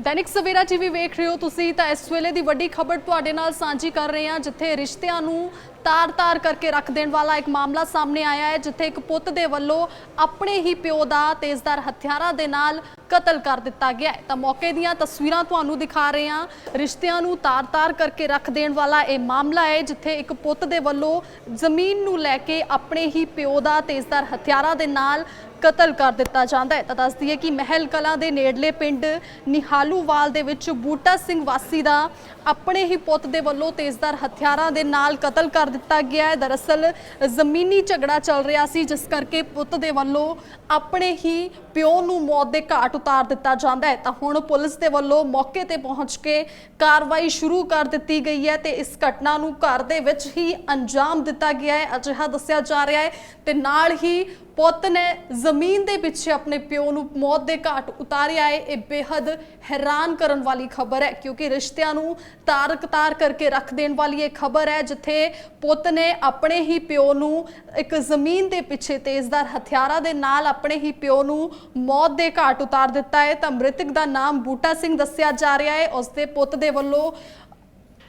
Dainik Savera TV ਵੇਖ ਰਹੇ ਹੋ ਤੁਸੀਂ ਤਾਂ ਇਸ ਵੇਲੇ ਦੀ ਵੱਡੀ ਖਬਰ ਤੁਹਾਡੇ ਨਾਲ ਸਾਂਝੀ ਕਰ ਰਹੇ ਹਾਂ, ਜਿੱਥੇ ਰਿਸ਼ਤਿਆਂ ਨੂੰ ਤਾਰ-ਤਾਰ ਕਰਕੇ ਰੱਖ ਦੇਣ ਵਾਲਾ ਇੱਕ ਮਾਮਲਾ ਸਾਹਮਣੇ ਆਇਆ ਹੈ, ਜਿੱਥੇ ਇੱਕ ਪੁੱਤ ਦੇ ਵੱਲੋਂ ਆਪਣੇ ਹੀ ਪਿਓ ਦਾ ਤੇਜ਼ਦਾਰ ਹਥਿਆਰਾਂ ਦੇ ਨਾਲ ਕਤਲ ਕਰ ਦਿੱਤਾ ਗਿਆ ਹੈ। ਤਾਂ ਮੌਕੇ ਦੀਆਂ ਤਸਵੀਰਾਂ ਤੁਹਾਨੂੰ ਦਿਖਾ ਰਹੇ ਹਾਂ। ਰਿਸ਼ਤਿਆਂ ਨੂੰ ਤਾਰ-ਤਾਰ ਕਰਕੇ ਰੱਖ ਦੇਣ ਵਾਲਾ ਇਹ ਮਾਮਲਾ ਹੈ, ਜਿੱਥੇ ਇੱਕ ਪੁੱਤ ਦੇ ਵੱਲੋਂ ਜ਼ਮੀਨ ਨੂੰ ਲੈ ਕੇ ਆਪਣੇ ਹੀ ਪਿਓ ਦਾ ਤੇਜ਼ਦਾਰ ਹਥਿਆਰਾਂ ਦੇ ਨਾਲ ਕਤਲ ਕਰ ਦਿੱਤਾ ਜਾਂਦਾ ਹੈ। ਤਾਂ ਦੱਸ ਦਈਏ ਕਿ ਮਹਿਲ ਕਲਾਂ ਦੇ ਨੇੜਲੇ ਪਿੰਡ ਨਿਹਾਲੂਵਾਲ ਦੇ ਵਿੱਚ ਬੂਟਾ ਸਿੰਘ ਵਾਸੀ ਦਾ ਆਪਣੇ ਹੀ ਪੁੱਤ ਦੇ ਵੱਲੋਂ ਤੇਜ਼ਦਾਰ ਹਥਿਆਰਾਂ ਦੇ ਨਾਲ ਕਤਲ ਕਰ ਦਿੱਤਾ ਗਿਆ ਹੈ। ਦਰਅਸਲ, ਜ਼ਮੀਨੀ ਝਗੜਾ ਚੱਲ ਰਿਹਾ ਸੀ, ਜਿਸ ਕਰਕੇ ਪੁੱਤ ਦੇ ਵੱਲੋਂ ਆਪਣੇ ਹੀ ਪਿਓ ਨੂੰ ਮੌਤ ਦੇ ਘਾਟ ਉਤਾਰ ਦਿੱਤਾ ਜਾਂਦਾ ਹੈ। ਤਾਂ ਹੁਣ ਪੁਲਿਸ ਦੇ ਵੱਲੋਂ ਮੌਕੇ ਤੇ ਪਹੁੰਚ ਕੇ ਕਾਰਵਾਈ ਸ਼ੁਰੂ ਕਰ ਦਿੱਤੀ ਗਈ ਹੈ ਤੇ ਇਸ ਘਟਨਾ ਨੂੰ ਘਰ ਦੇ ਵਿੱਚ ਹੀ ਅੰਜਾਮ ਦਿੱਤਾ ਗਿਆ ਹੈ। ਅਜਿਹਾ ਦੱਸਿਆ ਜਾ ਰਿਹਾ ਹੈ ਤੇ ਨਾਲ ਹੀ ਪੁੱਤ ਨੇ ਜ਼ਮੀਨ ਦੇ ਪਿੱਛੇ ਆਪਣੇ ਪਿਓ ਨੂੰ ਮੌਤ ਦੇ ਘਾਟ ਉਤਾਰਿਆ ਹੈ। ਇਹ ਬੇहद ਹੈਰਾਨ ਕਰਨ ਵਾਲੀ ਖਬਰ ਹੈ, ਕਿਉਂਕਿ ਰਿਸ਼ਤਿਆਂ ਨੂੰ ਤਾਰਕ ਤਾਰ ਕਰਕੇ ਰੱਖ ਦੇਣ ਵਾਲੀ ਇਹ ਖਬਰ ਹੈ, ਜਿੱਥੇ ਪੁੱਤ ਨੇ ਆਪਣੇ ਹੀ ਪਿਓ ਨੂੰ ਇੱਕ ਜ਼ਮੀਨ ਦੇ ਪਿੱਛੇ ਤੇਜ਼ਦਾਰ ਹਥਿਆਰਾਂ ਦੇ ਨਾਲ ਆਪਣੇ ਹੀ ਪਿਓ ਨੂੰ ਮੌਤ ਦੇ ਘਾਟ ਉਤਾਰ ਦਿੱਤਾ ਹੈ। ਤਾਂ ਮ੍ਰਿਤਕ ਦਾ ਨਾਮ ਬੂਟਾ ਸਿੰਘ ਦੱਸਿਆ ਜਾ ਰਿਹਾ ਹੈ। ਉਸ ਦੇ ਪੁੱਤ ਦੇ ਵੱਲੋਂ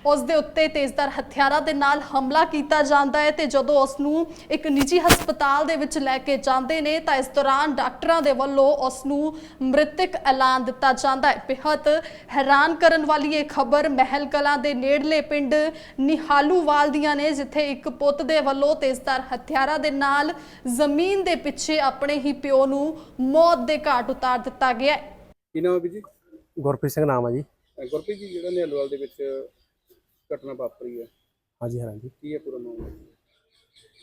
ਉਸ ਦੇ ਉੱਤੇ ਤੇਜ਼ਧਾਰ ਹਥਿਆਰਾਂ ਦੇ ਨਾਲ ਹਮਲਾ ਕੀਤਾ ਜਾਂਦਾ ਹੈ ਤੇ ਜਦੋਂ ਉਸ ਨੂੰ ਇੱਕ ਨਿੱਜੀ ਹਸਪਤਾਲ ਦੇ ਵਿੱਚ ਲੈ ਕੇ ਜਾਂਦੇ ਨੇ ਤਾਂ ਇਸ ਦੌਰਾਨ ਡਾਕਟਰਾਂ ਦੇ ਵੱਲੋਂ ਉਸ ਨੂੰ ਮ੍ਰਿਤਕ ਐਲਾਨ ਦਿੱਤਾ ਜਾਂਦਾ ਹੈ। ਬੇहद ਹੈਰਾਨ ਕਰਨ ਵਾਲੀ ਇਹ ਖਬਰ ਮਹਿਲ ਕਲਾਂ ਦੇ ਨੇੜਲੇ ਪਿੰਡ ਨਿਹਾਲੂਵਾਲ ਦੀਆਂ ਨੇ ਜਿੱਥੇ ਇੱਕ ਪੁੱਤ ਦੇ ਵੱਲੋਂ ਤੇਜ਼ਧਾਰ ਹਥਿਆਰਾਂ ਦੇ ਨਾਲ ਜ਼ਮੀਨ ਦੇ ਪਿੱਛੇ ਆਪਣੇ ਹੀ ਪਿਓ ਨੂੰ ਮੌਤ ਦੇ ਘਾਟ ਉਤਾਰ ਦਿੱਤਾ ਗਿਆ ਹੈ। ਕੀ ਨਾਮ ਹੈ ਜੀ? ਗੁਰਪ੍ਰੀਤ ਸਿੰਘ ਨਾਮ ਆ ਜੀ। ਗੁਰਪ੍ਰੀਤ ਜੀ ਜਿਹੜਾ ਨਿਹਲਵਾਲ ਦੇ ਵਿੱਚ ਘਟਨਾ ਵਾਪਰੀ ਹੈ। ਹਾਂਜੀ ਹਾਂਜੀ। ਕੀ ਹੈ ਪੂਰਾ ਨਾਮ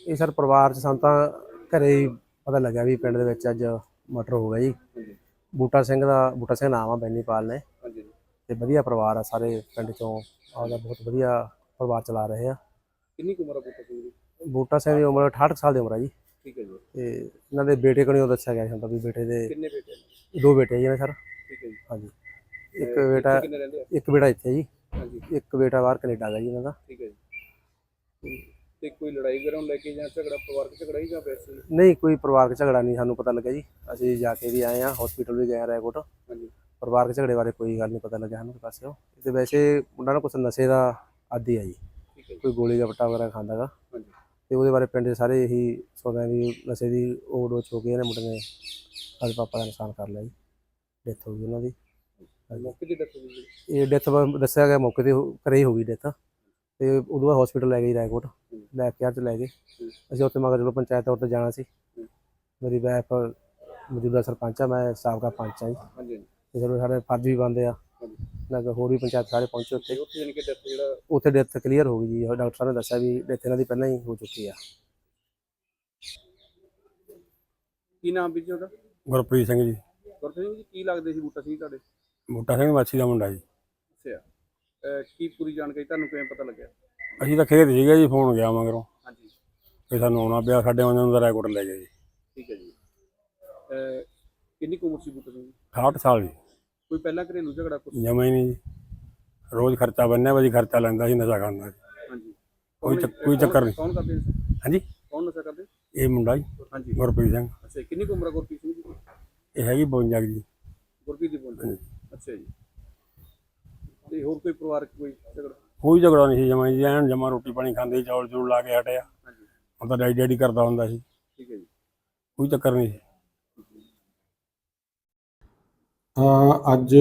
ਇਹ ਸਰ ਪਰਿਵਾਰ ਚ ਸਾਨੂੰ ਤਾਂ ਘਰੇ ਹੀ ਪਤਾ ਲੱਗਿਆ ਵੀ ਪਿੰਡ ਦੇ ਵਿੱਚ ਅੱਜ ਮਰਡਰ ਹੋ ਗਿਆ ਜੀ। ਹਾਂਜੀ। ਬੂਟਾ ਸਿੰਘ ਦਾ ਬੂਟਾ ਸਿੰਘ ਨਾਮ ਆ ਬੈਨੀਪਾਲ ਨੇ। ਹਾਂਜੀ। ਤੇ ਵਧੀਆ ਪਰਿਵਾਰ ਆ ਸਾਰੇ ਪਿੰਡ ਚੋਂ। ਆਪਦਾ ਬਹੁਤ ਵਧੀਆ ਪਰਿਵਾਰ ਚਲਾ ਰਹੇ ਆ। ਕਿੰਨੀ ਕੁ ਉਮਰ ਹੈ ਪੁੱਤ ਸਿੰਘ ਦੀ? ਬੂਟਾ ਸਿੰਘ ਦੀ ਉਮਰ 68 ਸਾਲ ਦੀ ਉਮਰ ਆ ਜੀ। ਠੀਕ ਹੈ ਜੀ। ਤੇ ਇਹਨਾਂ ਦੇ ਬੇਟੇ ਕੋਲ ਦੱਸਿਆ ਗਿਆ ਸੀ ਹੁੰਦਾ ਵੀ ਬੇਟੇ ਦੇ। ਕਿੰਨੇ ਬੇਟੇ ਨੇ? ਦੋ ਬੇਟੇ ਆ ਜੀ ਨੇ ਸਰ। ਠੀਕ ਹੈ ਜੀ। ਹਾਂਜੀ। ਇੱਕ ਬੇਟਾ ਇੱਥੇ ਕਿੰਨੇ ਰਹਿੰਦੇ ਆ? ਇੱਕ ਬੇਟਾ ਇੱਥੇ ਜੀ। ਇੱਕ ਬੇਟਾ ਬਾਹਰ ਕੈਨੇਡਾ ਦਾ ਜੀ ਇਹਨਾਂ ਦਾ। ਠੀਕ ਹੈ ਜੀ। ਤੇ ਕੋਈ ਲੜਾਈ ਵਗੈਰਾ ਨੂੰ ਲੈ ਕੇ ਜਾਂ ਝਗੜਾ ਪਰਿਵਾਰਕ ਝਗੜਾ ਹੀ ਜਾਂ ਵੈਸੇ ਹੀ? ਨਹੀਂ ਕੋਈ ਪਰਿਵਾਰਕ ਝਗੜਾ ਨਹੀਂ ਸਾਨੂੰ ਪਤਾ ਲੱਗਿਆ ਜੀ। ਅਸੀਂ ਜਾ ਕੇ ਵੀ ਆਏ ਆ ਹਸਪੀਟਲ ਵੀ ਗਏ ਆ ਰਾਏਕੋਟ। ਹਾਂਜੀ। ਪਰਿਵਾਰਕ ਝਗੜੇ ਬਾਰੇ ਕੋਈ ਗੱਲ ਨਹੀਂ ਪਤਾ ਲੱਗਿਆ ਸਾਨੂੰ ਪਾਸਿਓ ਤੇ ਵੈਸੇ ਮੁੰਡਾ ਨਾ ਕੁਛ ਨਸ਼ੇ ਦਾ ਆਦੀ ਆ ਜੀ। ਠੀਕ ਹੈ ਜੀ। ਕੋਈ ਗੋਲੀ ਦਾ ਪੱਟਾ ਵਗੈਰਾ ਖਾਂਦਾਗਾ ਹਾਂਜੀ। ਤੇ ਉਹਦੇ ਬਾਰੇ ਪਿੰਡ ਦੇ ਸਾਰੇ ਇਹੀ ਸੋਚਦੇ ਆ ਵੀ ਨਸ਼ੇ ਦੀ ਓਵਰਡੋਜ਼ ਹੋ ਗਈ ਇਹਨੇ ਮੁੰਡੇ ਨੇ ਅੱਜ ਪਾਪਾ ਦਾ ਨੁਕਸਾਨ ਕਰ ਲਿਆ ਜੀ। ਡੈਥ ਹੋ ਗਈ ਉਹਨਾਂ ਦੀ। ਮੌਕੇ ਦੀ ਡੈਥ ਇਹ ਡੈਥ ਦੱਸਿਆ ਗਿਆ ਮੌਕੇ ਤੇ ਹੋ- ਘਰੇ ਹੀ ਹੋ ਗਈ ਡੈਥ ਤੇ ਉਦੋਂ ਬਾਅਦ ਹਸਪੀਟਲ ਲੈ ਗਏ ਜੀ ਰਾਏਕੋਟ। ਲੈ ਕੇ ਚ ਲੈ ਗਏ। ਅਸੀਂ ਉੱਥੇ ਮਗਰ ਚਲੋ ਪੰਚਾਇਤ ਤੌਰ ਤੇ ਜਾਣਾ ਸੀ। ਮੇਰੀ ਵਾਈਫ ਮੌਜੂਦਾ ਸਰਪੰਚ ਆ ਮੈਂ ਸਾਬਕਾ ਪੰਚ ਆ ਜੀ। ਹਾਂਜੀ ਹਾਂਜੀ। ਤੇ ਚਲੋ ਸਾਡੇ ਫਰਜ਼ ਵੀ ਬਣਦੇ ਆ। ਹਾਂਜੀ। ਨਾ ਹੋਰ ਵੀ ਪੰਚਾਇਤ ਸਾਰੇ ਪਹੁੰਚੇ ਉੱਥੇ। ਤੇ ਉੱਥੇ ਕਿ ਡੈਥ ਜਿਹੜਾ ਉੱਥੇ ਡੈਥ ਕਲੀਅਰ ਹੋ ਗਈ ਜੀ। ਡਾਕਟਰ ਸਾਹਿਬ ਨੇ ਦੱਸਿਆ ਵੀ ਡੈਥ ਇਹਨਾਂ ਦੀ ਪਹਿਲਾਂ ਹੀ ਹੋ ਚੁੱਕੀ ਆ। ਕੀ ਨਾਮ ਵੀਰ ਜੀ ਉਹਦਾ? ਗੁਰਪ੍ਰੀਤ ਸਿੰਘ ਜੀ। ਗੁਰਪ੍ਰੀਤ ਸਿੰਘ ਜੀ ਕੀ ਲੱਗਦੇ ਸੀ ਬੂਟਾ ਸਿੰਘ ਤੁਹਾਡੇ? ਬੂਟਾ ਸਿੰਘ ਮਾਛੀ ਦਾ ਮੁੰਡਾ ਜੀ। ਅੱਛਾ। ਅਹ ਕੀ ਪੂਰੀ ਜਾਣਕਾਰੀ ਤੁਹਾਨੂੰ ਕਿਵੇਂ ਪਤਾ ਲੱਗਿਆ? ਅਸੀਂ ਤਾਂ ਖੇਤ ਸੀਗੇ ਜੀ ਫੋਨ ਗਿਆ ਮਗਰੋਂ। ਹਾਂਜੀ। ਤੇ ਸਾਨੂੰ ਆਉਣਾ ਪਿਆ ਸਾਡੇ ਆਉਂਦੇ ਨੂੰ ਰਾਏਕੋਟ ਲੈ ਗਏ ਜੀ। ਠੀਕ ਹੈ ਜੀ। ਅਹ ਕਿੰਨੀ ਕੁ ਉਮਰ ਸੀ ਬੂਟਾ ਸਿੰਘ ਦੀ? 68 ਸਾਲ ਜੀ। ਕੋਈ ਪਹਿਲਾਂ ਘਰੇਲੂ ਝਗੜਾ ਕੁਛ? ਜਮਾ ਹੀ ਨਹੀਂ ਜੀ। ਰੋਜ਼ ਖਰਚਾ ਬੰਨਿਆ ਵਾ ਜੀ ਖਰਚਾ ਲੈਂਦਾ ਸੀ ਨਸ਼ਾ ਕਰਦਾ ਸੀ। ਹਾਂਜੀ। ਕੋਈ ਚੱਕ- ਕੋਈ ਚੱਕਰ ਨਹੀਂ। ਕੌਣ ਕਰਦੇ ਸੀ? ਹਾਂਜੀ? ਕੌਣ ਨਸ਼ਾ ਕਰਦੇ? ਇਹ ਮੁੰਡਾ ਜੀ ਹਾਂਜੀ। ਗੁਰਪ੍ਰੀਤ ਸਿੰਘ। ਅੱਛਾ ਕਿੰਨੀ ਕੁ ਉਮਰ ਗੁਰਪ੍ਰੀਤ ਸਿੰਘ ਦੀ ਇਹ ਹੈਗੀ 52 ਜੀ ਗੁਰਪ੍ਰੀਤ ਦੀ ਬੋਲਦੇ ਅੱਛਾ ਜੀ ਤੇ ਹੋਰ ਕੋਈ ਪਰਿਵਾਰਕ ਕੋਈ ਝਗੜਾ? ਕੋਈ ਝਗੜਾ ਨਹੀਂ ਸੀ ਜਮਾ ਜੀ ਐਨ ਜਮਾ ਰੋਟੀ ਪਾਣੀ ਖਾਂਦੇ ਚੌਲ ਚੂਲ ਲਾ ਕੇ ਹਟਿਆ। ਹਾਂਜੀ। ਹੁਣ ਤਾਂ ਡੈਡੀ ਡੈਡੀ ਕਰਦਾ ਹੁੰਦਾ ਸੀ। ਠੀਕ ਹੈ ਜੀ। ਕੋਈ ਚੱਕਰ ਨਹੀਂ ਸੀ। ਅ, ਅੱਜ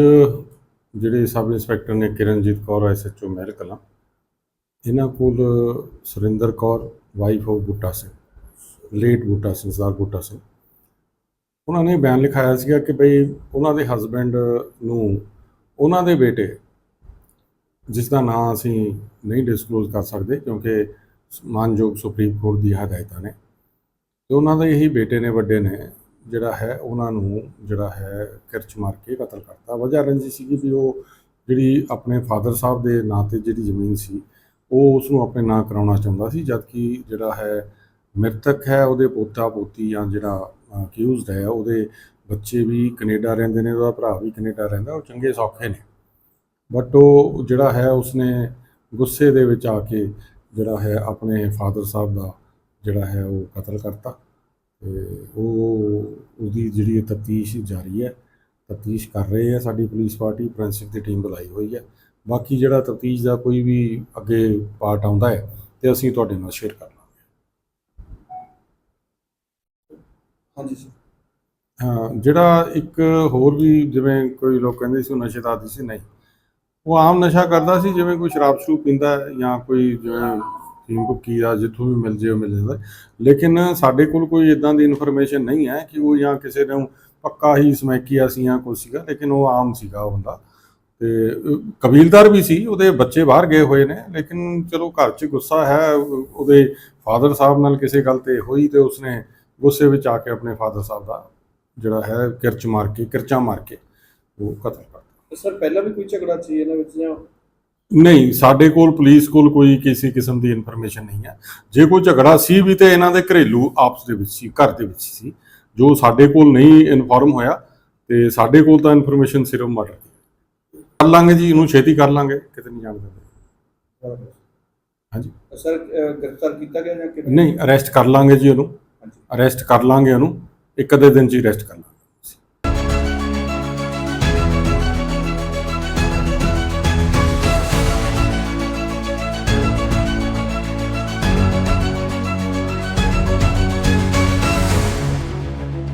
ਜਿਹੜੇ ਸਬ ਇੰਸਪੈਕਟਰ ਨੇ ਕਿਰਨਜੀਤ ਕੌਰ ਐਸਐਚਓ ਮਹਿਲ ਕਲਾਂ ਇਹਨਾਂ ਕੋਲ Surinder Kaur wife of Buta Singh late Buta Singh Sardar Buta Singh. ਉਹਨਾਂ ਨੇ ਬਿਆਨ ਲਿਖਾਇਆ ਸੀਗਾ ਕਿ ਭਈ ਉਹਨਾਂ ਦੇ ਹਸਬੰਡ ਨੂੰ ਉਹਨਾਂ ਦੇ ਬੇਟੇ ਜਿਸ ਦਾ ਨਾਂ ਅਸੀਂ ਨਹੀਂ ਡਿਸਕਲੋਜ਼ ਕਰ ਸਕਦੇ ਕਿਉਂਕਿ ਮਾਨਯੋਗ ਸੁਪਰੀਮ ਕੋਰਟ ਦੀ ਹਦਾਇਤਾਂ ਨੇ। ਤੇ ਉਹਨਾਂ ਦੇ ਇਹੀ ਬੇਟੇ ਨੇ, ਵੱਡੇ ਨੇ, ਜਿਹੜਾ ਹੈ, ਉਹਨਾਂ ਨੂੰ ਜਿਹੜਾ ਹੈ ਕਿਰਚ ਮਾਰ ਕੇ ਕਤਲ ਕਰਤਾ। ਵਜ੍ਹਾ ਰੰਜੀ ਸੀਗੀ ਵੀ ਉਹ ਜਿਹੜੀ ਆਪਣੇ ਫਾਦਰ ਸਾਹਿਬ ਦੇ ਨਾਂ ਤੇ ਜਿਹੜੀ ਜ਼ਮੀਨ ਸੀ, ਉਹ ਉਸ ਨੂੰ ਆਪਣੇ ਨਾਂ ਕਰਾਉਣਾ ਚਾਹੁੰਦਾ ਸੀ, ਜਦਕਿ ਜਿਹੜਾ ਹੈ ਮ੍ਰਿਤਕ ਹੈ, ਉਹਦੇ ਪੋਤਾ ਪੋਤੀ ਜਾਂ ਜਿਹੜਾ ਅਕਿਊਜ਼ਡ ਹੈ, ਉਹਦੇ ਬੱਚੇ ਵੀ ਕੈਨੇਡਾ ਰਹਿੰਦੇ ਨੇ, ਉਹਦਾ ਭਰਾ ਵੀ ਕੈਨੇਡਾ ਰਹਿੰਦਾ, ਉਹ ਚੰਗੇ ਸੌਖੇ ਨੇ। ਬਟ ਉਹ ਜਿਹੜਾ ਹੈ ਉਸਨੇ ਗੁੱਸੇ ਦੇ ਵਿੱਚ ਆ ਕੇ ਜਿਹੜਾ ਹੈ ਆਪਣੇ ਫਾਦਰ ਸਾਹਿਬ ਦਾ ਜਿਹੜਾ ਹੈ ਉਹ ਕਤਲ ਕਰਤਾ। ਤੇ ਉਹ ਉਹਦੀ ਜਿਹੜੀ ਤਫਤੀਸ਼ ਜਾਰੀ ਹੈ ਤਫਤੀਸ਼ ਕਰ ਰਹੇ ਆ ਸਾਡੀ ਪੁਲਿਸ ਪਾਰਟੀ ਫੋਰੈਂਸਿਕ ਦੀ ਟੀਮ ਬੁਲਾਈ ਹੋਈ ਹੈ। ਬਾਕੀ ਜਿਹੜਾ ਤਫਤੀਸ਼ ਦਾ ਕੋਈ ਵੀ ਅੱਗੇ ਪਾਰਟ ਆਉਂਦਾ ਹੈ ਤੇ ਅਸੀਂ ਤੁਹਾਡੇ ਨਾਲ ਸ਼ੇਅਰ ਕਰ ਲਾਂਗੇ। ਹਾਂਜੀ ਸਰ। ਹਾਂ ਜਿਹੜਾ ਇੱਕ ਹੋਰ ਵੀ ਜਿਵੇਂ ਕੋਈ ਲੋਕ ਕਹਿੰਦੇ ਸੀ ਉਹ ਨਸ਼ੇ ਦਾ ਆਦੀ ਸੀ ਨਹੀਂ। ਉਹ ਆਮ ਨਸ਼ਾ ਕਰਦਾ ਸੀ, ਜਿਵੇਂ ਕੋਈ ਸ਼ਰਾਬ ਸ਼ਰੂਬ ਪੀਂਦਾ ਜਾਂ ਕੋਈ ਜਿਵੇਂ ਫੀਮ ਭੁੱਕੀ ਆ ਜਿੱਥੋਂ ਵੀ ਮਿਲ ਜੇ ਉਹ ਮਿਲ ਜਾਂਦਾ ਲੇਕਿਨ ਸਾਡੇ ਕੋਲ ਕੋਈ ਇਦਾਂ ਦੀ ਇਨਫੋਰਮੇਸ਼ਨ ਨਹੀਂ ਹੈ ਕਿ ਉਹ ਜਾਂ ਕਿਸੇ ਨੂੰ ਪੱਕਾ ਹੀ ਸਮੈਕੀਆ ਸੀ ਜਾਂ ਕੁਛ ਸੀਗਾ, ਲੇਕਿਨ ਉਹ ਆਮ ਸੀਗਾ ਉਹ ਬੰਦਾ। ਤੇ ਕਬੀਲਦਾਰ ਵੀ ਸੀ, ਉਹਦੇ ਬੱਚੇ ਬਾਹਰ ਗਏ ਹੋਏ ਨੇ, ਲੇਕਿਨ ਚਲੋ ਘਰ 'ਚ ਗੁੱਸਾ ਹੈ, ਉਹਦੇ ਫਾਦਰ ਸਾਹਿਬ ਨਾਲ ਕਿਸੇ ਗੱਲ ਤੇ ਹੋਈ ਤੇ ਉਸਨੇ ਗੁੱਸੇ ਵਿੱਚ ਆ ਕੇ ਆਪਣੇ ਫਾਦਰ ਸਾਹਿਬ ਦਾ ਜਿਹੜਾ ਹੈ ਕਿਰਚ ਮਾਰ ਕੇ, ਕਿਰਚਾ ਮਾਰ ਕੇ ਉਹ ਕਤਲ ਕਰ ਸਰ ਪਹਿਲਾਂ ਵੀ ਕੋਈ ਝਗੜਾ ਸੀ ਇਹਨਾਂ ਵਿੱਚ ਜਾਂ? ਨਹੀਂ ਸਾਡੇ ਕੋਲ ਪੁਲਿਸ ਕੋਲ ਕੋਈ ਕਿਸੇ ਕਿਸਮ ਦੀ ਇਨਫੋਰਮੇਸ਼ਨ ਨਹੀਂ ਹੈ। ਜੇ ਕੋਈ ਝਗੜਾ ਸੀ ਵੀ ਤੇ ਇਹਨਾਂ ਦੇ ਘਰੇਲੂ ਆਪਸ ਦੇ ਵਿੱਚ ਸੀ ਘਰ ਦੇ ਵਿੱਚ ਸੀ ਜੋ ਸਾਡੇ ਕੋਲ ਨਹੀਂ ਇਨਫੋਰਮ ਹੋਇਆ ਤੇ ਸਾਡੇ ਕੋਲ ਤਾਂ ਇਨਫੋਰਮੇਸ਼ਨ ਸਿਰਫ ਮਰਡਰ ਦੀ ਕਰ ਲਾਂਗੇ ਜੀ ਇਹਨੂੰ ਛੇਤੀ ਕਰ ਲਾਂਗੇ ਕਿਤੇ ਨਹੀਂ ਜਾਣ ਦਿੰਦੇ। ਹਾਂਜੀ। ਸਰ ਗ੍ਰਿਫਤਾਰ ਕੀਤਾ ਗਿਆ ਜਾਂ ਕਿਵੇਂ ਨਹੀਂ ਅਰੈਸਟ ਕਰ ਲਾਂਗੇ ਜੀ ਉਹਨੂੰ ਅਰੈਸਟ ਕਰ ਲਾਂਗੇ ਉਹਨੂੰ ਇੱਕ ਅੱਧੇ ਦਿਨ ਚ ਹੀ ਅਰੈਸਟ ਕਰ ਲਾਂਗੇ।